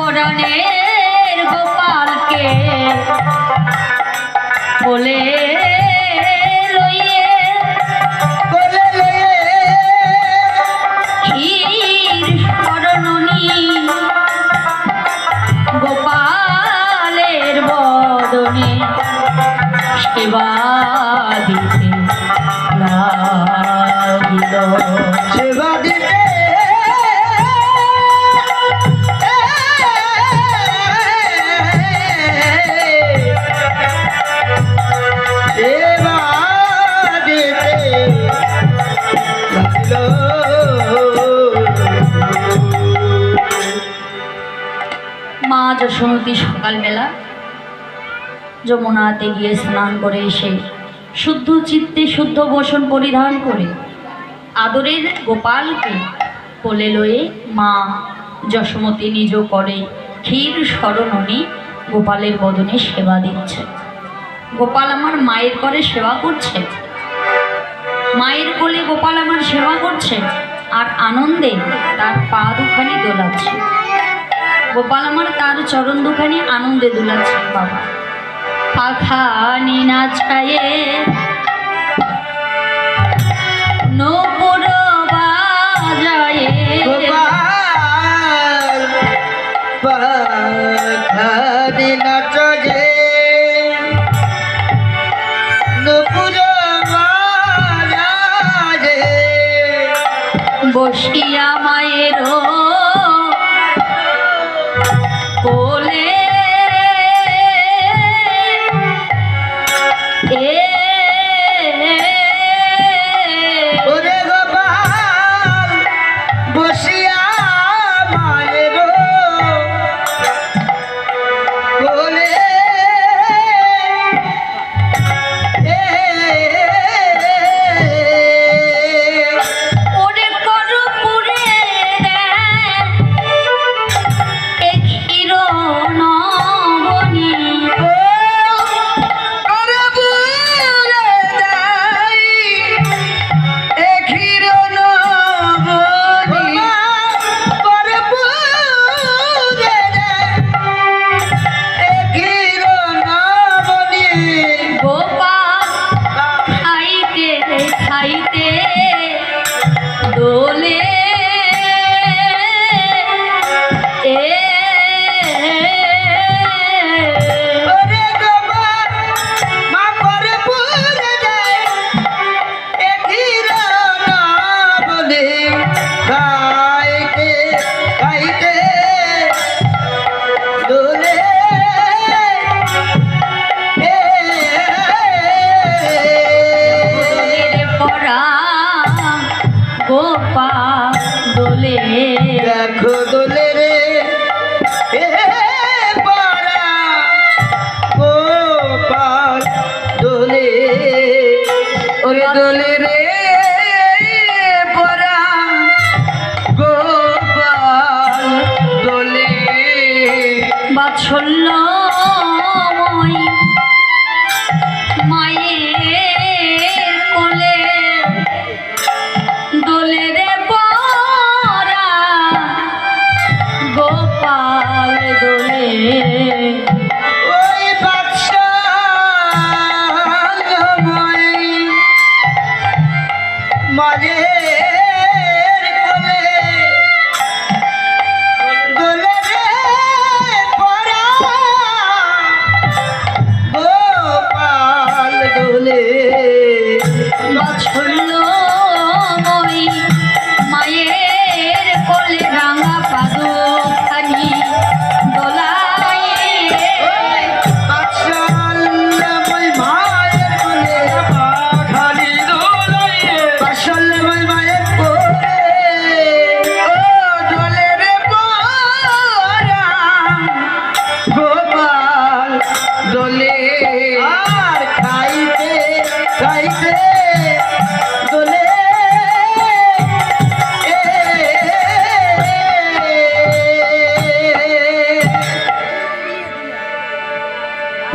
পরাণের গোপালকে বলে যশোমতী সকালবেলা যমুনাতে গিয়ে স্নান করে এসে শুদ্ধ চিত্তে শুদ্ধ বসন পরিধান করে আদরের গোপালকে কোলে লয়ে মা যশোমতী নিজ করে ক্ষীর স্মরণনী গোপালের বদনে সেবা দিচ্ছে। গোপাল আমার মায়ের করে সেবা করছে। মায়ের কোলে গোপাল আমার সেবা করছে। আর আনন্দে তার পা দুখানি দোলাচ্ছে। গোপাল আমার তার চরণ দুখানি আনন্দে দুলাচ্ছে বাবা। পাখানি নাচায়ে নপুর বাজায়ে গোপাল পাখারি নাচ যে বসিয়া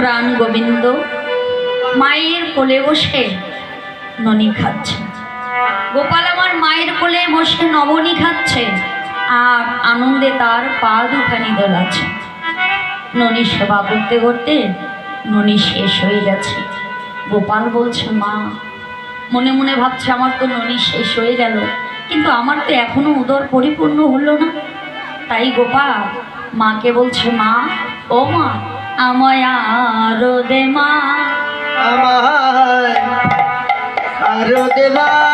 প্রাণ গোবিন্দ, মায়ের কোলে বসে ননি খাচ্ছে। গোপাল আমার মায়ের কোলে বসে নবনী খাচ্ছে, আর আনন্দে তার পা দুখানি দোলাচ্ছে ননি সেবা করতে করতে ননি শেষ হয়ে গেছে। গোপাল বলছে, মা, মনে মনে ভাবছে আমার তো ননি শেষ হয়ে গেল, কিন্তু আমার তো এখনও উদর পরিপূর্ণ হলো না। তাই গোপাল মাকে বলছে, মা, ও মা আমায় আরও দে আরও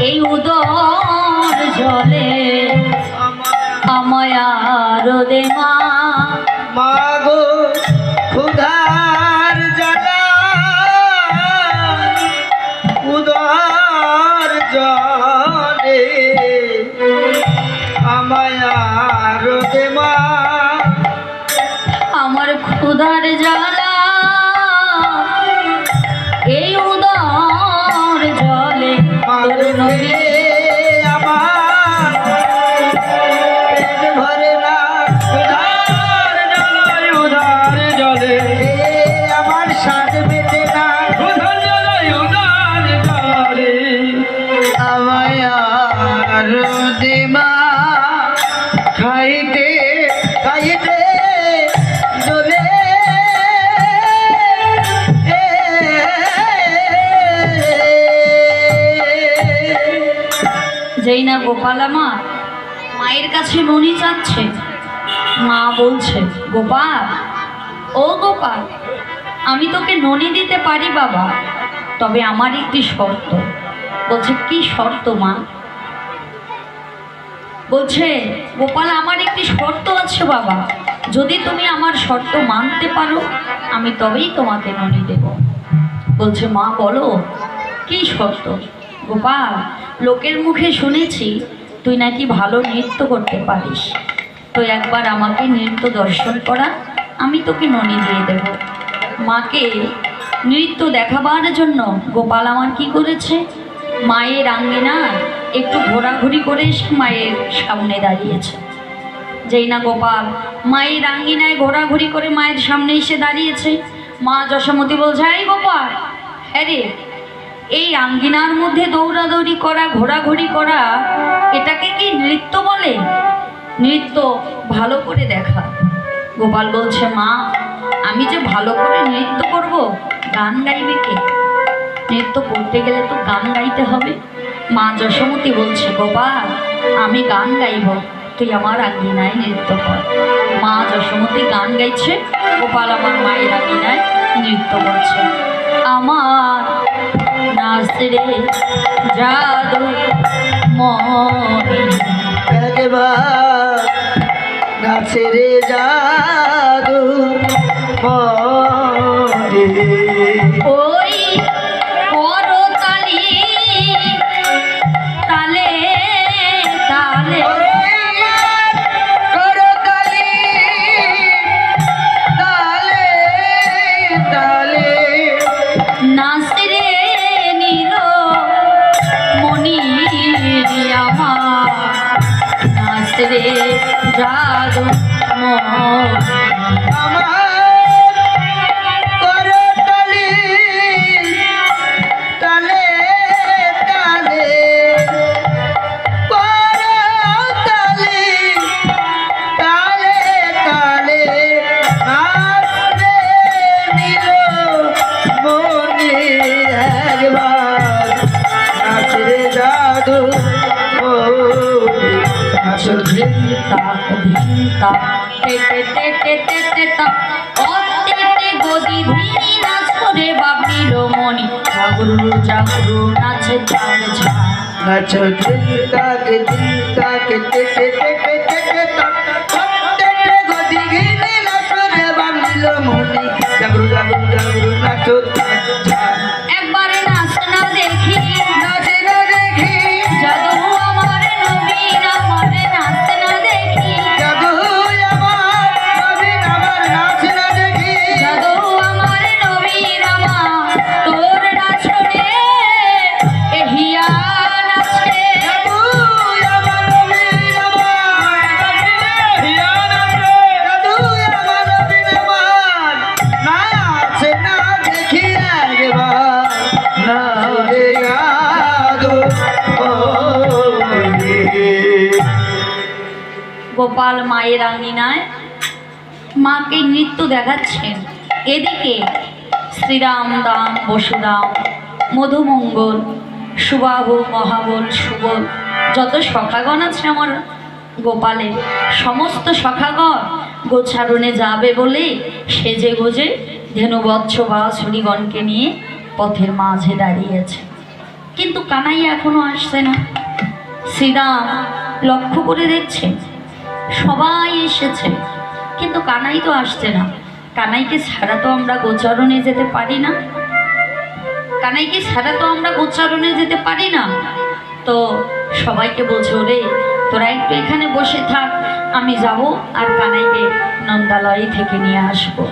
এই উদর জলে আমায় আরও দে মা। গো ক্ষুধার মায়ের কাছে ননি চাচ্ছে মা বলছে, গোপাল, ও গোপাল, আমি তোকে ননি দিতে পারি বাবা, তবে আমার একটি শর্ত। বলছে, কি শর্ত মা? বলছে, গোপাল, আমার একটি শর্ত আছে বাবা। যদি তুমি আমার শর্ত মানতে পারো, আমি তবেই তোমাকে ননি দেব। বলছে, মা, বলো, কি শর্ত? গোপাল, লোকের মুখে শুনেছি তুই নাকি ভালো নৃত্য করতে পারিস। তো একবার আমাকে নৃত্য দর্শন করা, আমি তোকে ননি দিয়ে দেব। মাকে নৃত্য দেখাবার জন্য গোপাল আমার কি করেছে? মায়ের আঙ্গিনা একটু ঘোরাঘুরি করে মায়ের সামনে দাঁড়িয়েছে। যেই না গোপাল, মায়ের আঙ্গিনায় ঘোরাঘুরি করে মায়ের সামনে এসে দাঁড়িয়েছে। মা যশোমতী বলছে, এই গোপাল হ্যাঁ রে এই আঙ্গিনার মধ্যে দৌড়াদৌড়ি করা, ঘোরাঘুরি করা, এটাকে কি নৃত্য বলে? নৃত্য ভালো করে দেখা। গোপাল বলছে, মা, আমি যে ভালো করে নৃত্য করব, গান গাইবে কে? নৃত্য করতে গেলে তো গান গাইতে হবে। মা যশোমতী বলছে, গোপাল, আমি গান গাইব, তুই আমার আঙ্গিনায় নৃত্য কর। মা যশোমতী গান গাইছে, গোপাল আমার মায়ের আঙ্গিনায় নৃত্য করছে। আমার নাসরে জাদু একবার নাচের জাদু মরে ওই গদি ধিনি নাচ করে বাপিল মনি জাগরু জাগরু নাচে তার ঝা নাচো চিন্তা কে চিন্তা কে তে তে তে তে তে তে তা তে তে গদি গিনে নাচো রে বামিল মনি জাগরু জাগরু মায়ের আঙিনায় মাকে নৃত্য দেখাচ্ছেন। এদিকে শ্রীরাম দাম, বসুরাম, মধুমঙ্গল সুবাহ মহাবল, সুবল, যত সখাগণ আছে আমার গোপালের সমস্ত সখাগণ গোছারণে যাবে বলে সেজে গোজে ধেনুবৎস বা ছড়িগণকে নিয়ে পথের মাঝে দাঁড়িয়েছে। কিন্তু কানাইয়া এখনও আসছে না। শ্রীরাম লক্ষ্য করে দেখছে সবাই এসেছে। কিন্তু কানাই তো আসছে না। কানাইকে ছাড়া তো আমরা গোচারণে যেতে পারি না। কানাইকে ছাড়া তো আমরা গোচারণে যেতে পারি না। তো সবাইকে বলছে ওরে তোরা একটু এখানে বসে থাক। আমি যাব আর কানাইকে নন্দালয় থেকে নিয়ে আসব।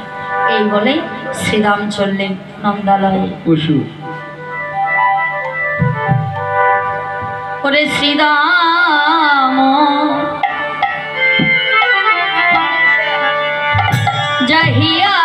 এই বলে শ্রীরাম চললেন নন্দালয়ে। ওরে শ্রীরাম! जाहिया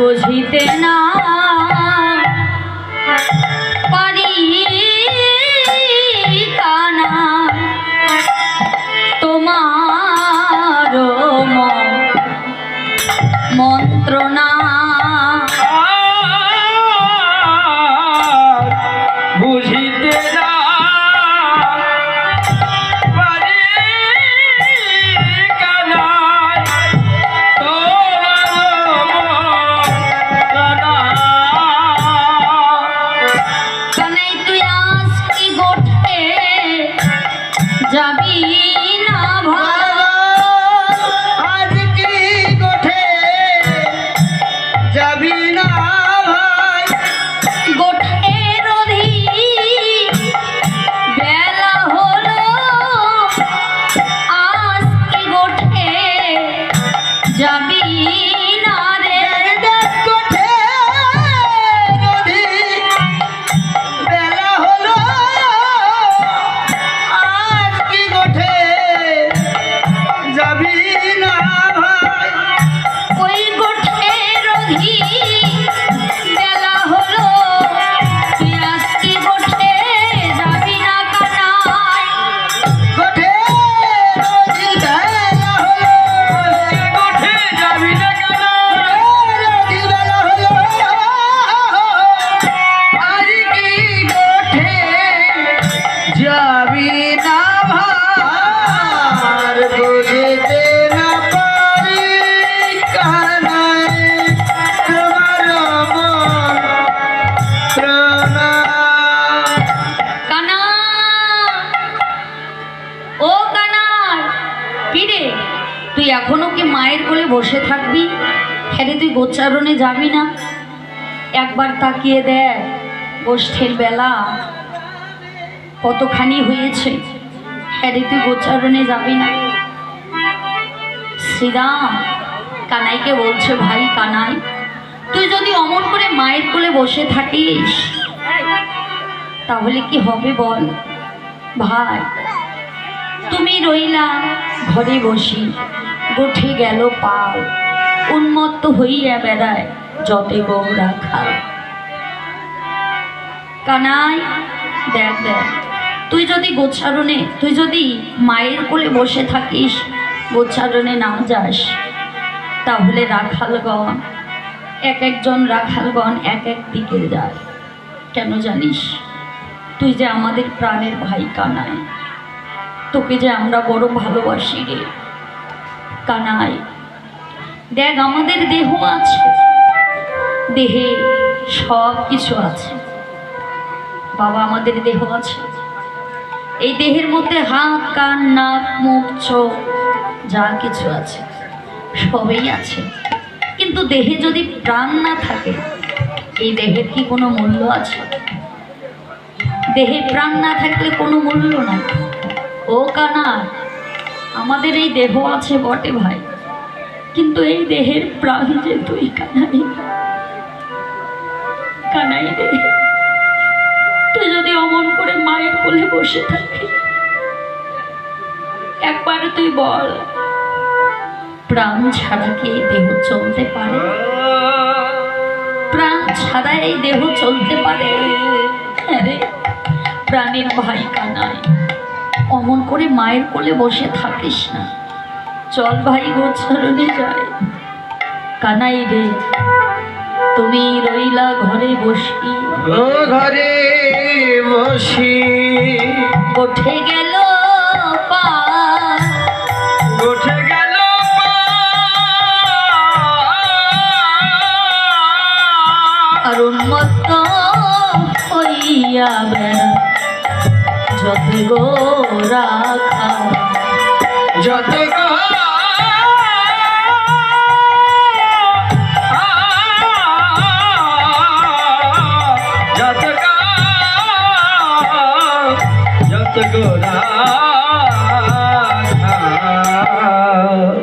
বুঝিতে না বসে থাকবি? হ্যাঁ তুই গোচারণে যাবি না? একবার তাকিয়ে দেখ, গোষ্ঠীর বেলা কতখানি হয়েছে। হ্যাঁ তুই গোচারণে যাবি না? শ্রীরাম, কানাইকে বলছে, ভাই কানাই, তুই যদি অমন করে মায়ের কোলে বসে থাকিস, তাহলে কি হবে বল? ভাই, তুমি রইলা, ঘরে বসি। গোঠে গেল পাল। উন্মত্ত হইয়া বেড়ায় যতে গৌরা খাল। কানাই, দেখ দেখ, তুই যদি গোচ্ছারণে তুই যদি মায়ের কোলে বসে থাকিস গোচ্ছারণে না যাস, তাহলে রাখালগণ, এক একজন রাখালগণ এক এক দিকে যায়। কেন জানিস? তুই যে আমাদের প্রাণের ভাই কানাই, তোকে যে আমরা বড় ভালোবাসি রে। কানাই দেখ, আমাদের দেহ আছে। দেহে সব কিছু আছে। বাবা, আমাদের দেহ আছে। এই দেহের মধ্যে হাত, কান, নাক, মুখ, চোখ, যা কিছু আছে, সবই আছে। কিন্তু দেহে যদি প্রাণ না থাকে, এই দেহের কি কোনো মূল্য আছে? দেহে প্রাণ না থাকলে কোনো মূল্য নাই। ও কানা আমাদের এই দেহ আছে বটে ভাই। কিন্তু এই দেহের প্রাণ যে তুই কানাই। কানাই রে। তুই যদি অমন করে মায়ের কোলে বসে থাকিস একবার তুই বল, প্রাণ ছাড়া কি এই দেহ চলতে পারে? প্রাণ ছাড়া এই দেহ চলতে পারে? হ্যাঁ প্রাণের ভাই কানাই। অমন করে মায়ের কোলে বসে থাকিস না। চল ভাই গোচ্ছারণে যায়। কানাই রে তুমি রইলা ঘরে বসি। ঘরে বসি। উঠে গেল পা। উঠে গেল হইয়া বেড়া। যত গো রাখা যত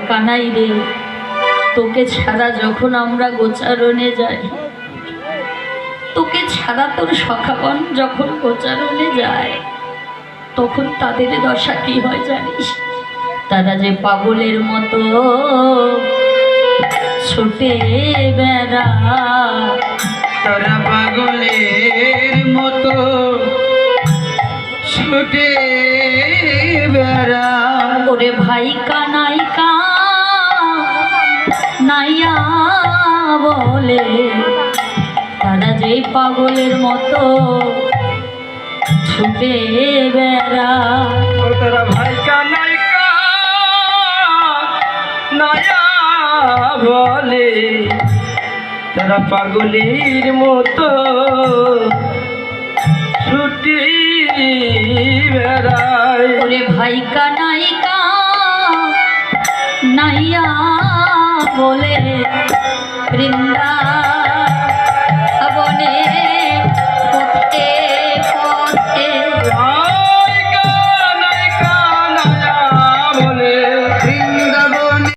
কানাই রে তোকে ছাড়া যখন আমরা গোচারণে যাই তোকে ছাড়া তোর সখাগণ যখন গোচারণে যায় তখন তাদের দশা কি হয় জানিস? তারা যে পাগলের মতো ছুটে বেড়া। তারা পাগলের মতো ছুটে বেড়া। ওরে ভাই কানাই নাইয়া বলে তারা যে পাগলের মতো ছুটে বেড়া। তারা ভাই কানাইকা নয়া বলে। তারা পাগলের মতো ছুটি বেড়ায়। ওরে ভাই কানাই কা নাইয়া বলে। বৃন্দা বনে 감사합니다.